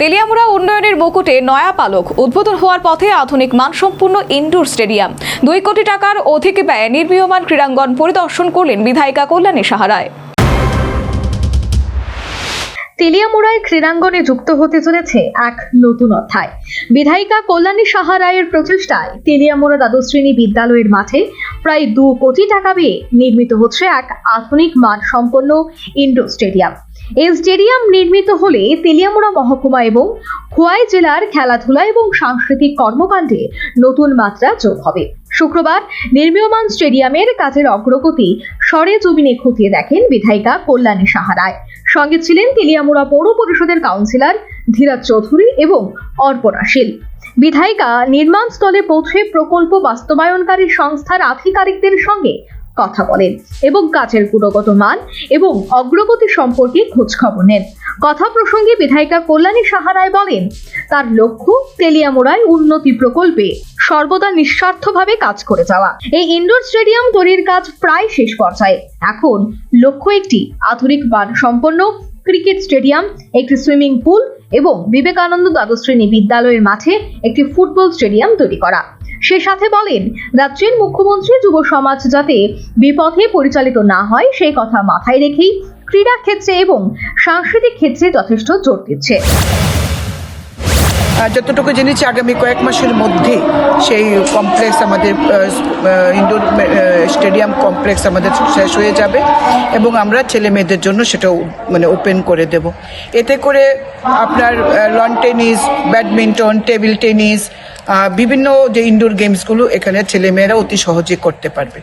তেলিয়ামুড়া উন্নয়নের মুকুটে নয়া পালক উদ্বোধন হওয়ার পথে আধুনিক মানসম্পন্ন ইনডোর স্টেডিয়াম। দুই কোটি টাকার অধিক ব্যয়ে নির্মীয়মান ক্রীড়াঙ্গন পরিদর্শন করলেন বিধায়িকা কল্যাণী সাহারায়। তেলিয়ামুড়ায় ক্রীড়াঙ্গনে যুক্ত হতে চলেছে এক নতুন অধ্যায়। বিধায়িকা কল্যাণী সাহা রায়ের প্রচেষ্টায় তেলিয়ামুড়া দ্বাদশ শ্রেণি বিদ্যালয়ের মাঠে প্রায় দু কোটি টাকা ব্যয়ে নির্মিত হচ্ছে এক আধুনিক মান সম্পন্ন ইনডোর স্টেডিয়াম। এই স্টেডিয়াম নির্মিত হলে তেলিয়ামুড়া মহকুমা এবং খোয়াই জেলার খেলাধুলা এবং সাংস্কৃতিক কর্মকাণ্ডে নতুন মাত্রা যোগ হবে। শুক্রবার নির্মীয়মান স্টেডিয়ামের কাজের অগ্রগতি সরে জমিনে খতিয়ে দেখেন বিধায়িকা কল্যাণী সাহারায়। সঙ্গে ছিলেন তেলিয়ামুড়া পৌর পরিষদের কাউন্সিলর ধীরাজ চৌধুরী এবং অর্পণা শীল। বিধায়িকা নির্মাণ স্থলে পৌঁছে প্রকল্প বাস্তবায়নকারী সংস্থার আধিকারিকদের সঙ্গে কথা বলেন এবং কাজের গুণগত মান এবং অগ্রগতি সম্পর্কে খোঁজখবর নেন। কথা প্রসঙ্গে বিধায়িকা কল্যাণী সাহারায় বলেন, তার লক্ষ্য তেলিয়ামোড়ায় উন্নতি প্রকল্পে সর্বদা নিঃস্বার্থভাবে কাজ করে যাওয়া। এই ইনডোর স্টেডিয়াম তৈরির কাজ প্রায় শেষ পর্যায়ে। এখন লক্ষ্য একটি আধুনিক মান সম্পন্ন ক্রিকেট স্টেডিয়াম একটি সুইমিং পুল এবং বিবেকানন্দ দ্বাদশ শ্রেণি বিদ্যালয়ের মাঠে একটি ফুটবল স্টেডিয়াম তৈরি করা। সে সাথে বলেন, রাজ্যের মুখ্যমন্ত্রী যুব সমাজ যাতে বিপথে পরিচালিত না হয়, সেই কথা মাথায় রেখেই ক্রীড়া ক্ষেত্রে এবং সাংস্কৃতিক ক্ষেত্রে যথেষ্ট জোর দিচ্ছে। যতটুকু জেনেছি, আগামী কয়েক মাসের মধ্যে সেই কমপ্লেক্স আমাদের ইনডোর স্টেডিয়াম কমপ্লেক্স আমাদের শেষ হয়ে যাবে এবং আমরা ছেলে মেয়েদের জন্য সেটা মানে ওপেন করে দেব। এতে করে আপনার lawn tennis badminton table tennis বিভিন্ন যে ইনডোর গেমসগুলো এখানে ছেলেমেয়েরা অতি সহজে করতে পারবে।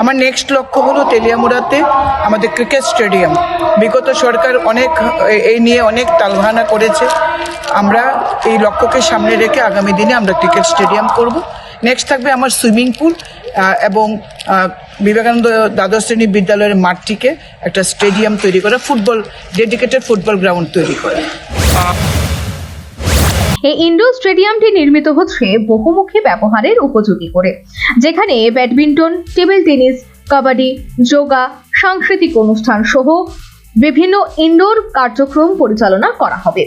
আমার নেক্সট লক্ষ্য হলো তেলিয়ামুড়াতে আমাদের ক্রিকেট স্টেডিয়াম বিগত সরকার অনেক এই নিয়ে অনেক তালভানা করেছে। আমরা এই লক্ষ্যকে সামনে রেখে আগামী দিনে আমরা ক্রিকেট স্টেডিয়াম করব। নেক্সট থাকবে আমার সুইমিং পুল এবং বিবেকানন্দ দ্বাদশ শ্রেণি বিদ্যালয়ের মাঠটিকে একটা স্টেডিয়াম তৈরি করা, ফুটবল ডেডিকেটেড ফুটবল গ্রাউন্ড তৈরি করা। এই ইনডোর স্টেডিয়ামটি নির্মিত হচ্ছে বহুমুখী ব্যবহারের উপযোগী করে, যেখানে badminton, table tennis, kabaddi, yoga, সাংস্কৃতিক অনুষ্ঠান সহ বিভিন্ন ইনডোর কার্যক্রম পরিচালনা করা হবে।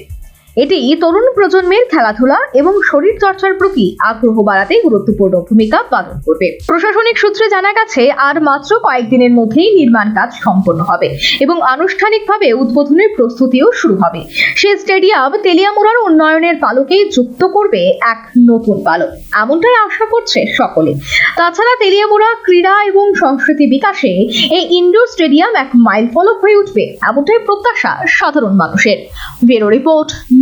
এটি তরুণ প্রজন্মের খেলাধুলা এবং শরীর চর্চার প্রতি আগ্রহ বাড়াতে গুরুত্বপূর্ণ ভূমিকা পালন করবে। প্রশাসনিক সূত্রে জানা গেছে, আর মাত্র কয়েকদিনের মধ্যেই নির্মাণ কাজ সম্পন্ন হবে এবং আনুষ্ঠানিকভাবে উদ্বোধনের প্রস্তুতিও শুরু হবে। সে স্টেডিয়াম তেলিয়ামুড়ার উন্নয়নের পালকে যুক্ত করবে এক নতুন পালক। এমনটাই আশা করছে সকলে। তাছাড়া তেলিয়ামুড়া ক্রীড়া এবং সংস্কৃতি বিকাশে এই ইনডোর স্টেডিয়াম এক মাইল ফলক হয়ে উঠবে, এমনটাই প্রত্যাশা সাধারণ মানুষের। Bureau report